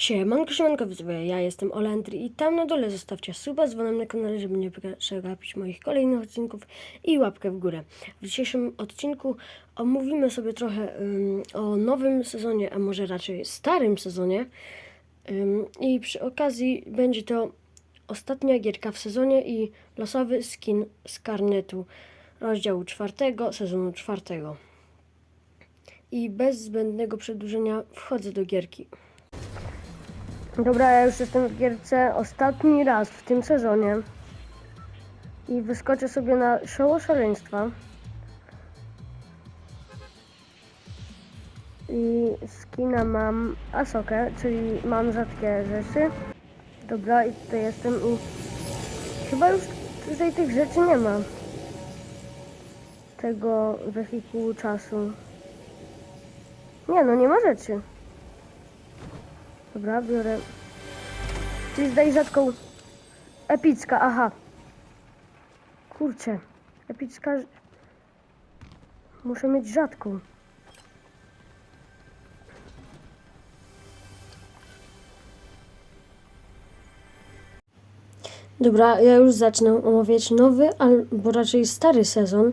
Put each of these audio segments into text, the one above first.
Siemanko, siemanko widzowie, ja jestem Olentry i tam na dole zostawcie suba z dzwonem na kanale, żeby nie przegapić moich kolejnych odcinków i łapkę w górę. W dzisiejszym odcinku omówimy sobie trochę ym, o nowym sezonie, a może raczej starym sezonie Ym, i przy okazji będzie to ostatnia gierka w sezonie i losowy skin z karnetu rozdziału czwartego, sezonu czwartego. I bez zbędnego przedłużenia wchodzę do gierki. Dobra, ja już jestem w gierce ostatni raz w tym sezonie. I wyskoczę sobie na show szaleństwa. I skina mam Asokę, czyli mam rzadkie rzeczy. Dobra, i tutaj jestem i chyba już tutaj tych rzeczy nie ma. Tego wehikułu czasu. Nie no, nie ma rzeczy. Dobra, biorę. Czyli zdaj rzadką. Epicka, aha. Kurczę. Epicka. Muszę mieć rzadką. Dobra, ja już zacznę omawiać nowy, albo raczej stary sezon.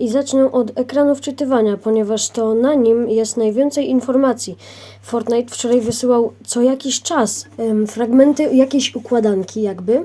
I zacznę od ekranu wczytywania, ponieważ to na nim jest najwięcej informacji. Fortnite wczoraj wysyłał co jakiś czas fragmenty jakiejś układanki jakby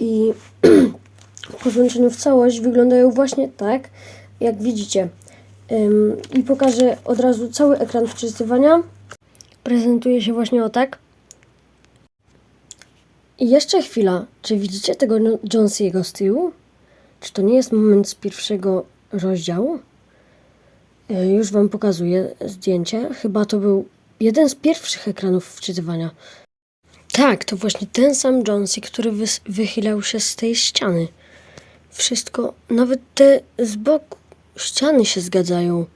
i po złączeniu w całość wyglądają właśnie tak, jak widzicie. I pokażę od razu cały ekran wczytywania. Prezentuje się właśnie o tak. I jeszcze chwila. Czy widzicie tego Jonesiego z tyłu? Czy to nie jest moment z pierwszego rozdziału? E, Już Wam pokazuję zdjęcie. Chyba to był jeden z pierwszych ekranów wczytywania. Tak, to właśnie ten sam Jonesy, który wys- wychylał się z tej ściany. Wszystko, nawet te z boku ściany się zgadzają.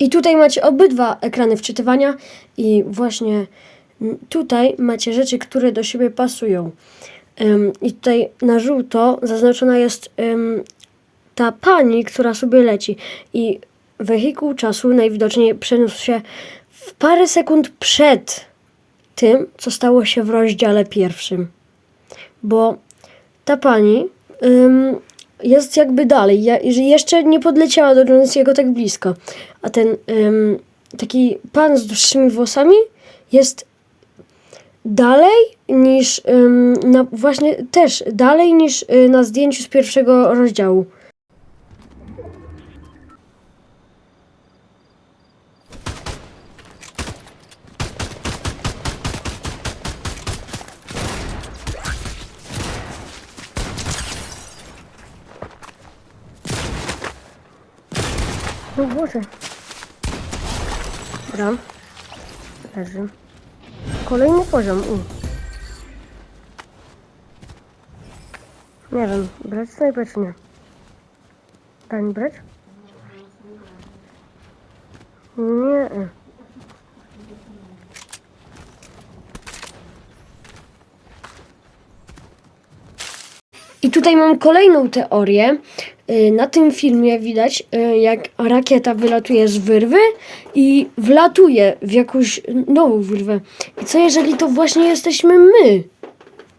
I tutaj macie obydwa ekrany wczytywania i właśnie tutaj macie rzeczy, które do siebie pasują. Ym, I tutaj na żółto zaznaczona jest ym, ta pani, która sobie leci. I wehikuł czasu najwidoczniej przeniósł się w parę sekund przed tym, co stało się w rozdziale pierwszym. Bo ta pani ym, jest jakby dalej. Ja, jeszcze nie podleciała do Jonesiego tak blisko. A ten ym, taki pan z dłuższymi włosami jest dalej niż ym, na, właśnie też dalej niż y, na zdjęciu z pierwszego rozdziału. No Boże. Dobra. Leży. Kolejny poziom. U. Nie wiem, brać snajper czy nie? Daj brać? Nie. I tutaj mam kolejną teorię. Y, Na tym filmie widać, y, jak rakieta wylatuje z wyrwy i wlatuje w jakąś nową wyrwę. I co jeżeli to właśnie jesteśmy my?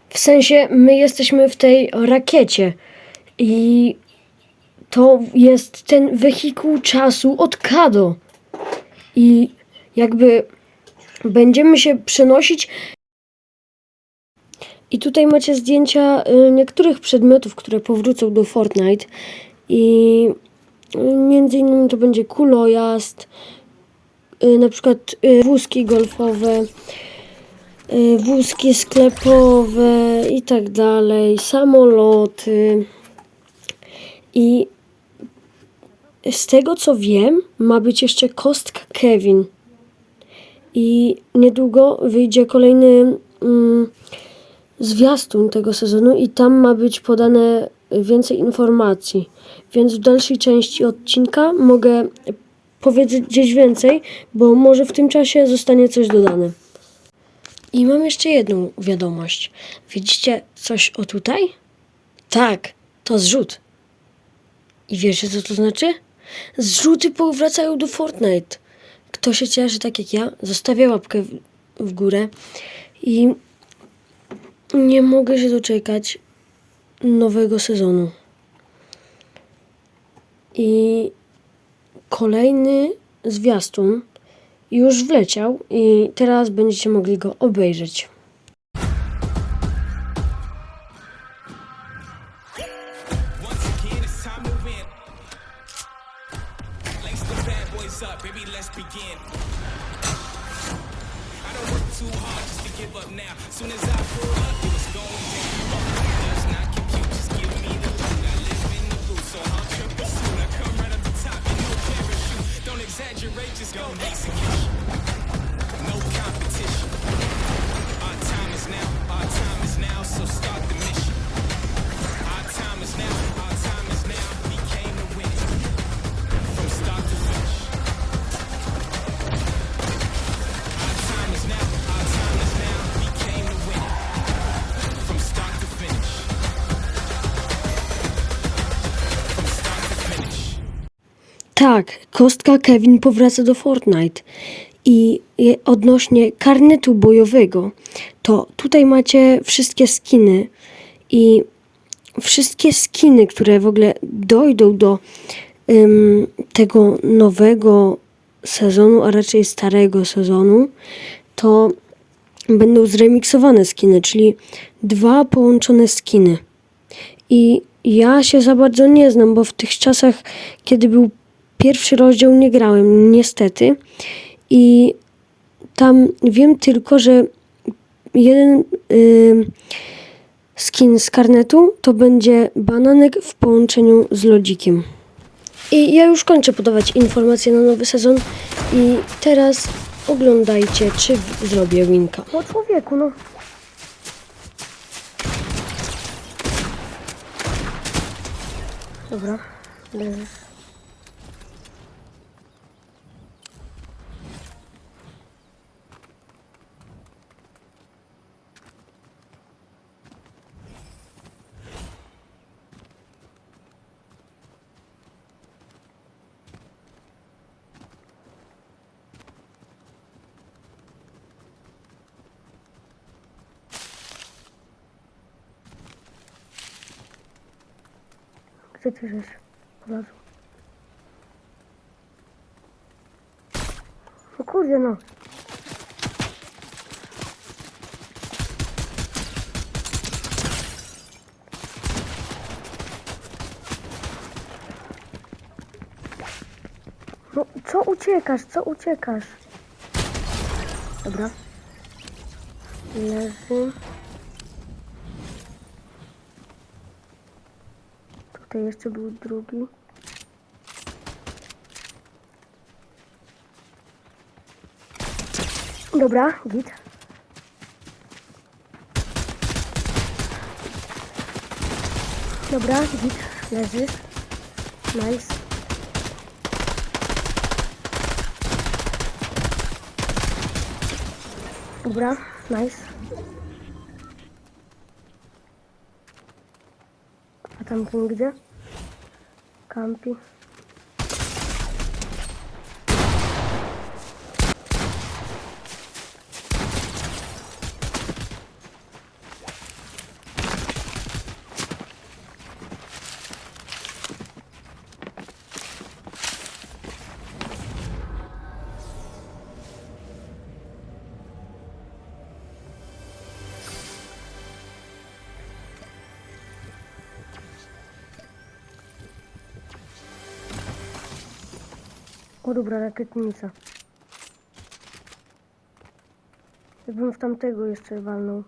W sensie my jesteśmy w tej rakiecie. I to jest ten wehikuł czasu od Kado. I jakby będziemy się przenosić i tutaj macie zdjęcia y, niektórych przedmiotów, które powrócą do Fortnite. I y, między innymi to będzie kulojazd, y, na przykład wózki golfowe, wózki sklepowe i tak dalej, samoloty. I z tego co wiem, ma być jeszcze kostka Kevin. I niedługo wyjdzie kolejny mm, zwiastun tego sezonu i tam ma być podane więcej informacji. Więc w dalszej części odcinka mogę powiedzieć gdzieś więcej, bo może w tym czasie zostanie coś dodane. I mam jeszcze jedną wiadomość. Widzicie coś o tutaj? Tak, to zrzut. I wiecie co to znaczy? Zrzuty powracają do Fortnite. Kto się cieszy tak jak ja, zostawia łapkę w, górę i nie mogę się doczekać nowego sezonu. I kolejny zwiastun już wleciał i teraz będziecie mogli go obejrzeć. Up, baby, let's begin. I don't too hard just to give up now. Soon as I pull up, it was going down. Does not compute, just give me the loot. I live in the booth, so I'm triple suit. I come right up the top and no parachute. Don't exaggerate, just go execute. Tak, kostka Kevin powraca do Fortnite. I odnośnie karnetu bojowego, to tutaj macie wszystkie skiny i wszystkie skiny, które w ogóle dojdą do ym, tego nowego sezonu, a raczej starego sezonu, to będą zremiksowane skiny, czyli dwa połączone skiny. I ja się za bardzo nie znam, bo w tych czasach, kiedy był pierwszy rozdział, nie grałem, niestety. I tam wiem tylko, że jeden y, skin z karnetu to będzie bananek w połączeniu z lodzikiem. I ja już kończę podawać informacje na nowy sezon i teraz oglądajcie, czy zrobię winka. No człowieku, no. Dobra, leżysz. Gdzie ty żeś? Polazł. No kurde no. No co uciekasz, co uciekasz? Dobra. Leży. Tutaj jeszcze był drugi. Dobra, git. Dobra, git. Leży. Nice. Dobra, nice. Tam ten gdzie? O dobra, rakietnica. Jakbym w tamtego jeszcze walnął.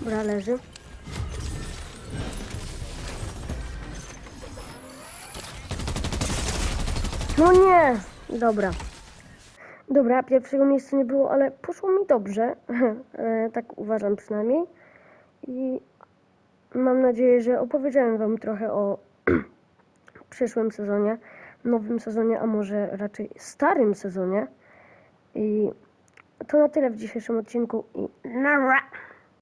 Dobra, leży. No nie! Dobra. Dobra, pierwszego miejsca nie było, ale poszło mi dobrze. E, tak uważam przynajmniej. I mam nadzieję, że opowiedziałem Wam trochę o przyszłym sezonie. nowym sezonie, a może raczej starym sezonie. I to na tyle w dzisiejszym odcinku i nara!